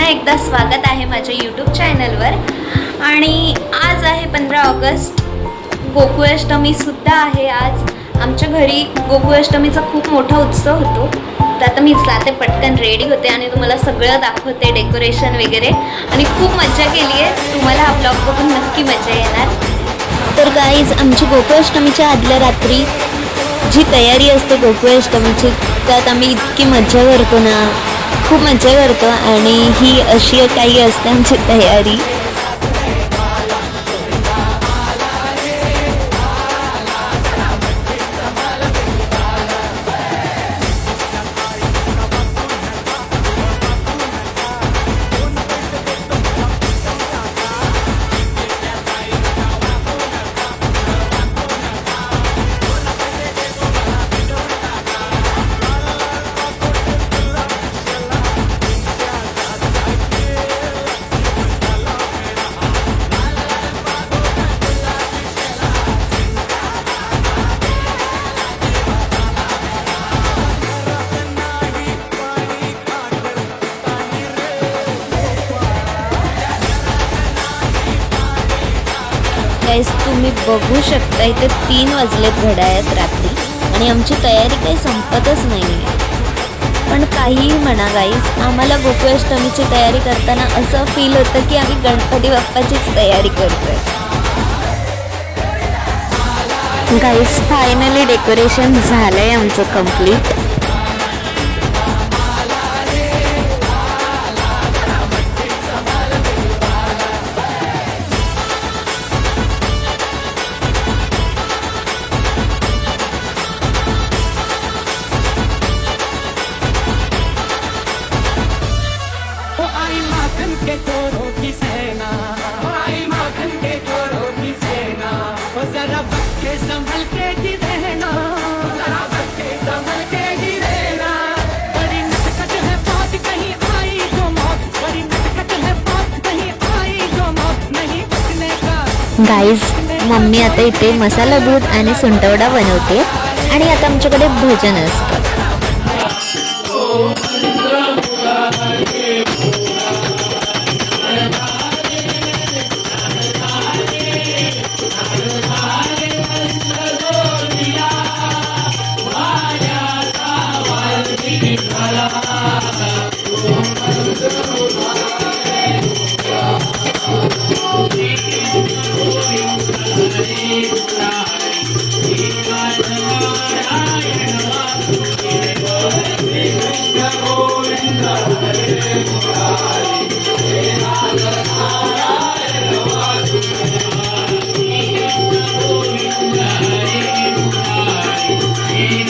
पुन्हा एकदा स्वागत आहे माझ्या यूट्यूब चॅनलवर आणि आज आहे पंधरा ऑगस्ट. गोकुळाष्टमीसुद्धा आहे आज. आमच्या घरी गोकुळाष्टमीचा खूप मोठा उत्सव होतो. तर आता मी जाते पटकन रेडी होते आणि तुम्हाला सगळं दाखवते डेकोरेशन वगैरे. आणि खूप मजा केली आहे. तुम्हाला हा ब्लॉग बघून नक्की मजा येणार. तर गाईज आमची गोकुळाष्टमीच्या आदल्या रात्री जी तयारी असते गोकुळाष्टमीची त्यात आम्ही इतकी मजा करतो ना. खूप मजा करतो आणि ही अशी काही असतांची आमची तयारी. बघू शकता इथे तीन वाजलेत घड्याळात रात्री. आणि आमची तयारी काही संपतच नाही आहे पण काहीही म्हणा गाईस आम्हाला गोकुळाष्टमीची तयारी करताना असं फील होतं की आम्ही गणपती बाप्पाचीच तयारी करतोय. गाईस फायनली डेकोरेशन झालंय आमचं कंप्लीट गाईज मम्मी आता इथे मसाला दूध आणि सुंटवडा बनवते आणि आता आमच्याकडे भजन असतं. see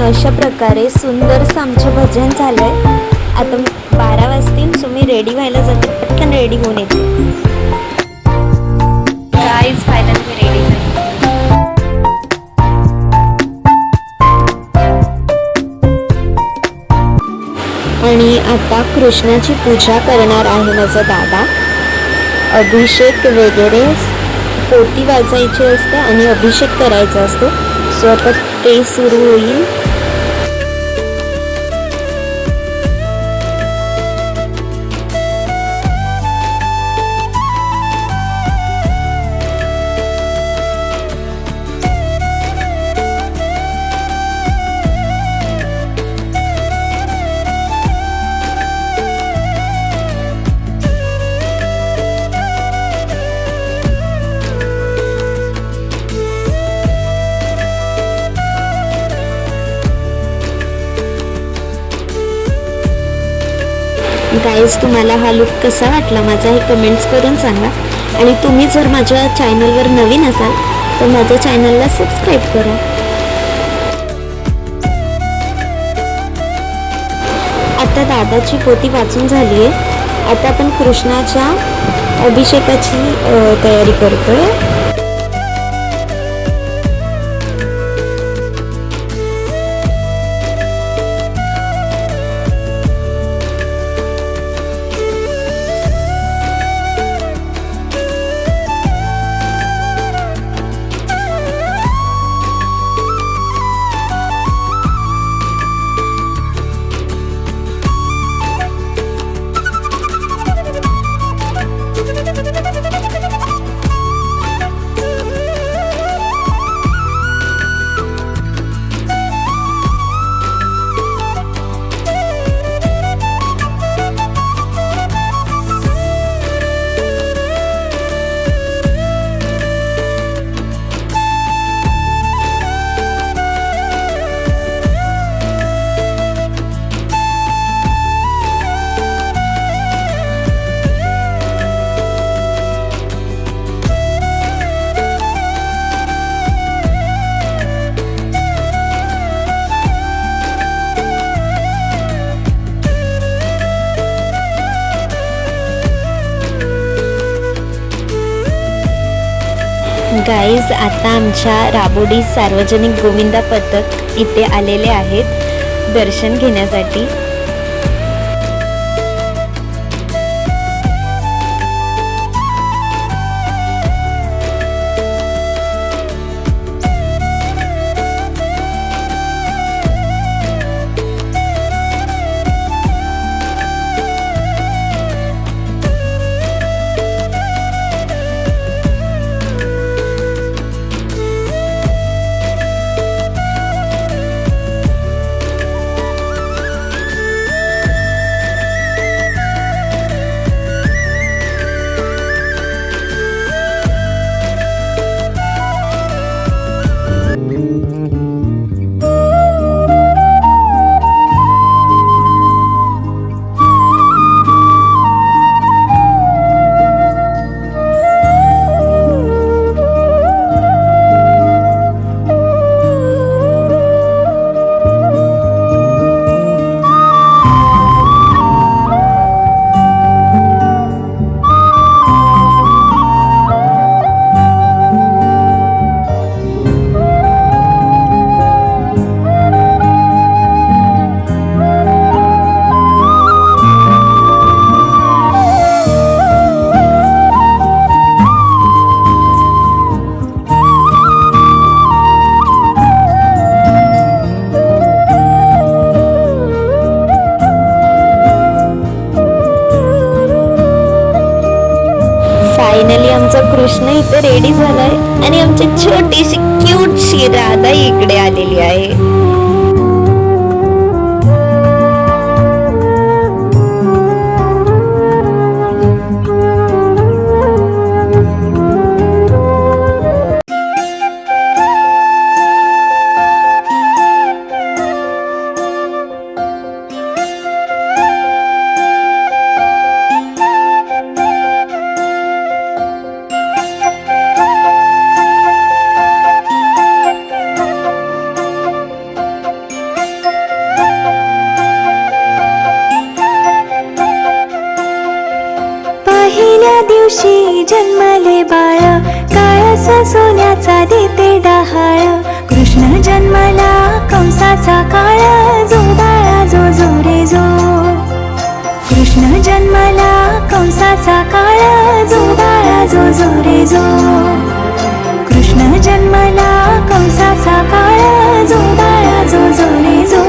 अशा प्रकारे सुंदरसं आमचं भजन झालंय. आता बारा वाजतील सो मी रेडी व्हायला जाते. पटकन रेडी होऊन येते. गाईज फायनल आणि आता कृष्णाची पूजा करणार आहे माझा दादा. अभिषेक वगैरे पोती वाजायची असते आणि अभिषेक करायचा असतो. सो आता ते सुरू होईल. गाईज तुम्हाला हा लुक कसा वाटला? माझा हे कमेंट्स करून सांगा. आणि तुम्ही जर माझ्या चॅनलवर नवीन असाल तर माझ्या चॅनलला सबस्क्राईब करा. आता दादाची पोती वाचून झाली आहे. आता आपण कृष्णाच्या अभिषेकाची तयारी करतोय. गाईज आता आमच्या राबोडी सार्वजनिक गोविंदा पथक इथे आलेले आहेत. दर्शन घेण्यासाठी. रेडी झालाय. आणि आमची छोटीशी क्यूटशी राधा इकडे आलेली आहे. सोन्याचा देते डहाळ? कृष्ण जन्माला कंसाचा काळ जो बाळा जो जो रे जो. कृष्ण जन्माला कंसाचा काळ जो बाळा जो जो रे जो. कृष्ण जन्माला कंसाचा काळ जो बाळा जो जो रे जो.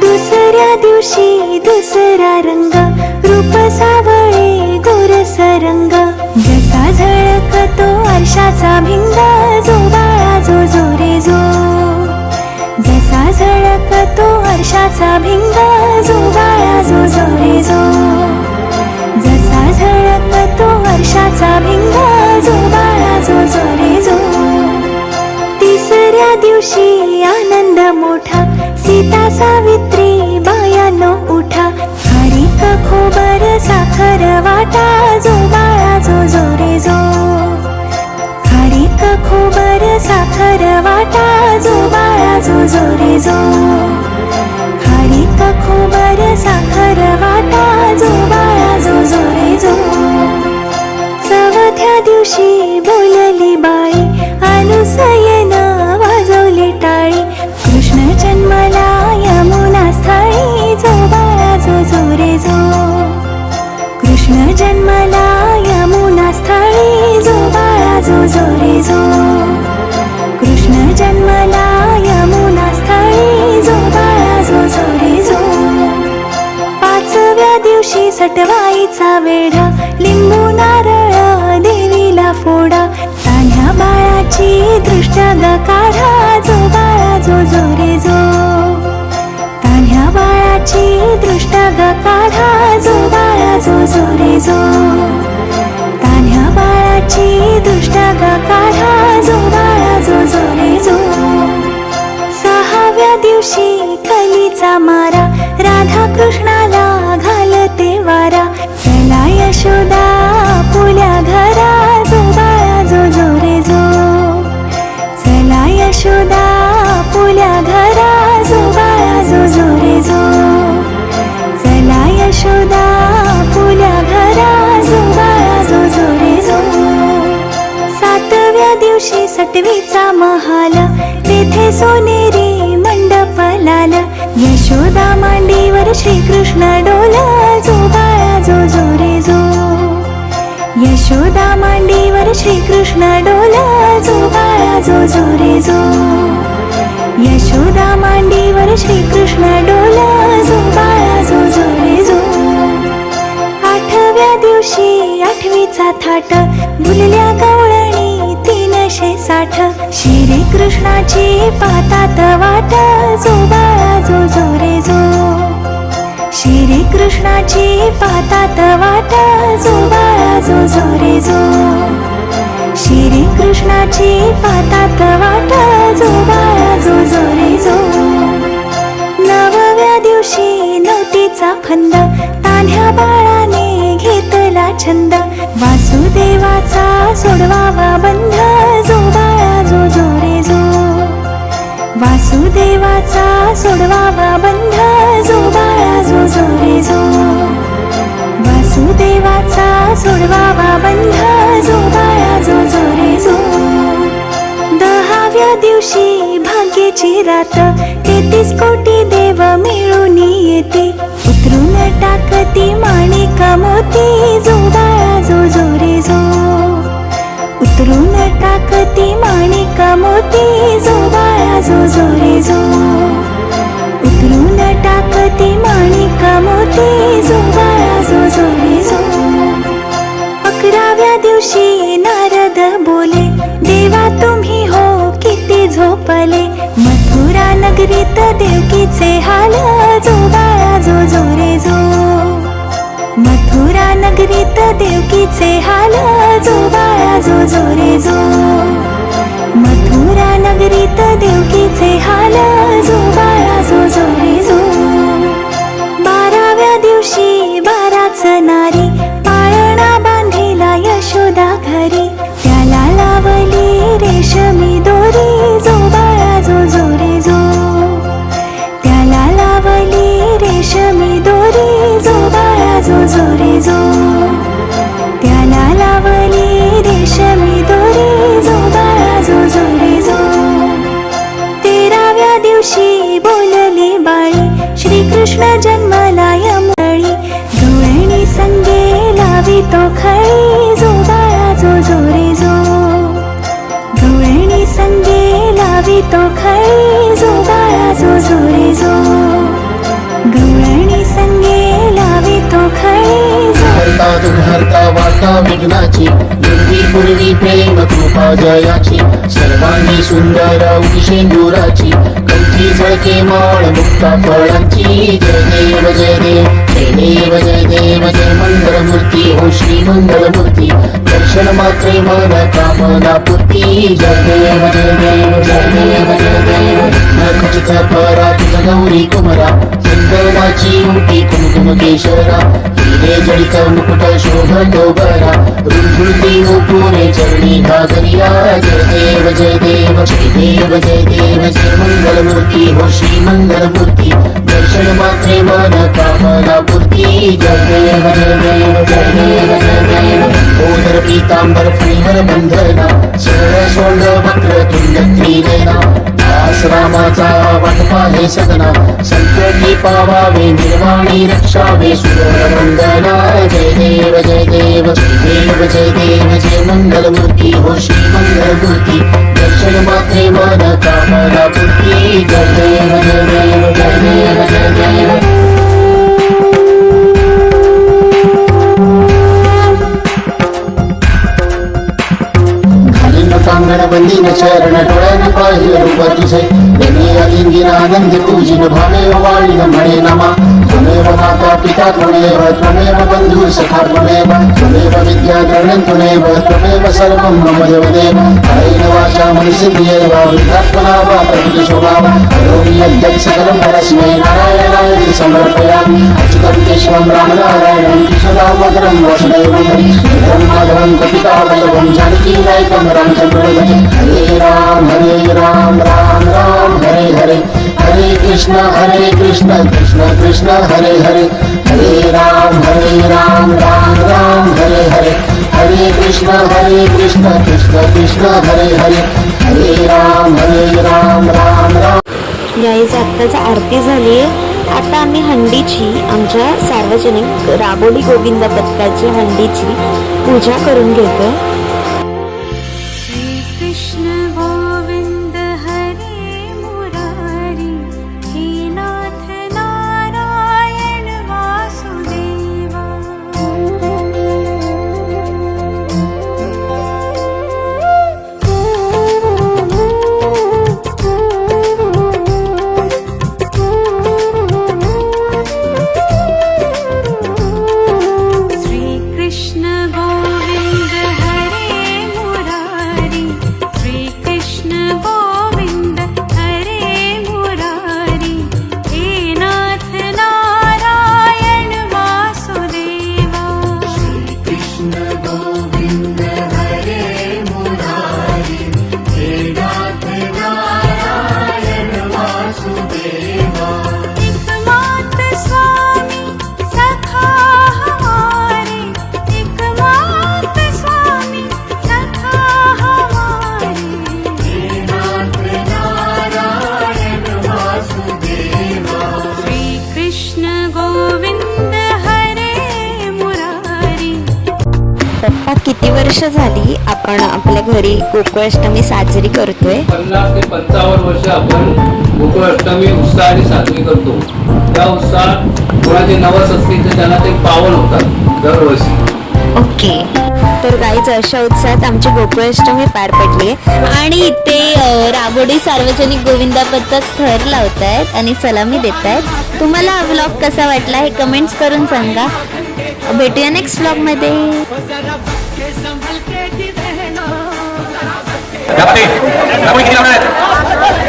दुसऱ्या दिवशी दुसरा रंग रूप सावळे गोरस रंग. झळकतो भिंगा भिंग जो बाळा जो जो रे जो. जसा झळकतो वर्षाचा भिंग जो बाळा जो जो रे जो. जसा झळकतो वर्षाचा भिंग जो बाळा जो जो रे जो. तिसऱ्या दिवशी आनंद मोठा सीता सावित्री बायानो उठा. हरिक वाटा जो बाळा जो जो रे जो. वाटा जो बाळा जो जो रे जो खारीक खोबर साखर वाटा जो बाळा जो जो रे जो चवथ्या दिवशी बोलली बाई अनुसयन जो तान्ह्या बाळाची दुष्टा ग काढा जो बाळा जो जो रे जो. सहाव्या दिवशी कलीचा मारा राधा कृष्ण सटवीचा महाल तेथे सोनेरी मंडप लाल यशोदा मांडीवर श्रीकृष्ण डोला जो बाळा जो जो रे जो. यशोदा मांडीवर श्रीकृष्ण डोला जो बाळा जो जो रे जो. यशोदा मांडीवर श्रीकृष्ण डोला जो बाळा जो जो रे जो. आठव्या दिवशी आठवीचा थाट बुलल्या गाव तीनशे साठ. श्री कृष्णाची पातात वाट जो बाळा जो जो रे जो. श्री कृष्णाची पातात वाट जो बाळा जो जो रे जो. श्री कृष्णाची पातात वाट जो बाळा जो जो रे जो. नवव्या दिवशी नवतीचा फंद तान्ह्या बाळाने घेतला छंद. वासुदेवाचा सोडवावा बंध जो बाळा जो जो रे जो. वासुदेवाचा सोडवावा बंध जो बाळा जो जो रे जो. वासुदेवाचा सोडवावा बंध जो बाळा जो जो रे जो. दहाव्या दिवशी भाग्याची रात तेहतीस कोटी देव मिळून येते. उतरून टाकती माणिक मोती जो बाळा जो जो रे जो. उतरून टाकती माणिक मोती जो बाळा जो जो रे जो. उतरून टाकती माणिक मोती जो बाळा जो जो रे जो. अकराव्या दिवशी नारद बोले देवा तुम्ही हो किती झोपले. मथुरा नगरीत देवकीचे हाल जो बाळा जो जो रे जो. मथुरा नगरीत देवकीचे हाल जो बाळा जो जो रे जो. मथुरा नगरीत देवकीचे हाल बाळा जो जो संगे वाटा विघ्नाची निर्भीक पूर्वी प्रेम कृपा जयाची. सर्वांनी सुंदर शेंदुराची. कंठी झळके माळ मुक्ता फळांची. जय देव जय देव जय देव जय देव जय मंगलमूर्ती. हो श्री मंगलमूर्ती. दर्शन मात्रे मन कामना पूर्ती. जय देव जय देव जय देव जय देव. नखचित परा तुझ गौरी कुमरा. चंदनाची मुठी कुमकुम केशरा. हिरे जडित मुकुट शोभतो बरा. रुंधुळती पुरे चरणी घागरिया जय देव जय देव जय देव जय देव जय मंगलमूर्ती हो श्री मंगलमूर्ती। दर्शन मात्रे मन कामना पूर्ती। जय देव जय देव जय देव जय देव। ओदर पीतांबर फणीवर बंधना। सरळ सोंड वक्र तुल्य त्रिनयना। रामाचा वाटपा हे सदना संकटी पावावे निर्वाणी रक्षावे सुंदर वंदना जय देव जय देव जय देव जय देव जय मंगलमूर्ती. हो श्री मंगलमूर्ती. दर्शन मात्रे मन कामना पूर्ती. जय देव जय देव जय देव जय देव. कांगण बंदीन चरण डोळ्यानं पाहिलं रूप तुझे देणे आलिंगीन आनंद पूजिन भावे वाळीन म्हणे नमा. त्वमेव माता पिता त्वमेव त्वमेव बंधू सखा त्वमेव त्वमेव विद्या द्रवण त्वमेव त्वमेव सर्वं मम देवदेव. कायेन वाचा मनसिद्धिर्वा वृद्धात्मना वा प्रकृतिशोभाव करोमि यद्यत् सकलं परस्मै नारायणाय समर्पयामि अच्युतं केशवं रामनारायणं कृष्णदामोदरं वसुदेवं हरि माधवं कपिता वल्लभं जानकी नायकं रामचन्द्र भजे हरे राम हरे राम राम राम हरे हरे हरे कृष्ण हरे कृष्ण कृष्ण कृष्ण हरे हरे. हरे राम हरे राम राम राम हरे हरे. हरे कृष्ण हरे कृष्ण कृष्ण कृष्ण हरे हरे. हरे राम हरे राम राम राम. गाईज आत्ताच आरती झाली आहे. आता आम्ही हंडीची आमच्या सार्वजनिक राबोली गोविंद दत्ताची हंडीची पूजा करून घेतो आपण आपल्या घरी गोकुळाष्टमी साजरी करतोय. पन्नास ते पंचावन्न वर्ष आपण गोकुळाष्टमी उत्साहाने साजरी करतो. त्या उत्साहात कोणाचे नवस असतील तर त्यांना ते पावन होतात दरवर्षी. ओके. तर गाईच अशा उत्साहात आमची गोकुळाष्टमी पार पडली आणि इथे अ, रागोडी सार्वजनिक गोविंदा पथक थर लावत आहेत आणि सलामी देत आहेत तुम्हाला हा व्लॉग कसा वाटला हे कमेंट्स करून सांगा. भेटूया नेक्स्ट व्लॉगमध्ये संभल के रहना त्यामध्ये किती लावणार आहेत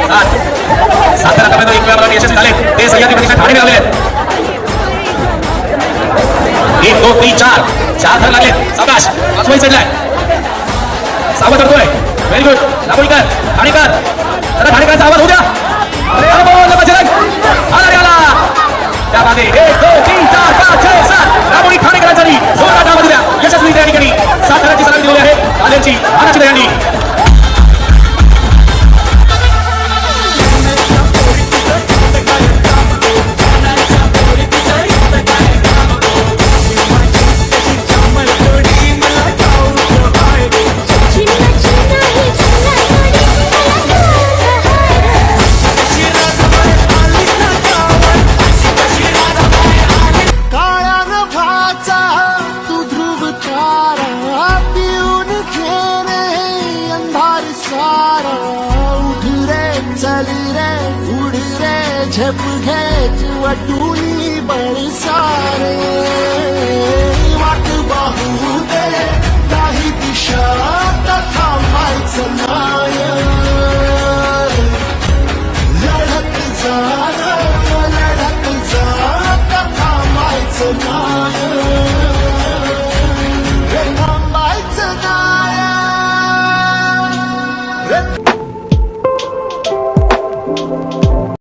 सात सात जण आतापर्यंत एक वेळा यशस्वी झाले ते सह्याद्री परीक्षा ठाणे मिळाले आहेत एक दोन तीन चार चार धर लागले सावकाश पाचवाही चढलाय सावध चढतोय व्हेरी गुड राबोळीकर ठाणेकर जरा ठाणेकरांचा आवाज होऊ द्या अरे अरे बोल बजरंग आला रे आला त्या मागे एक दोन तीन चार पाच छह सात राबोळी ठाणेकरांचा जोरदार आवाज द्या यशस्वी त्या ठिकाणी सात धरांची सलामी दिलेली आहे आलेची मानाची दयांनी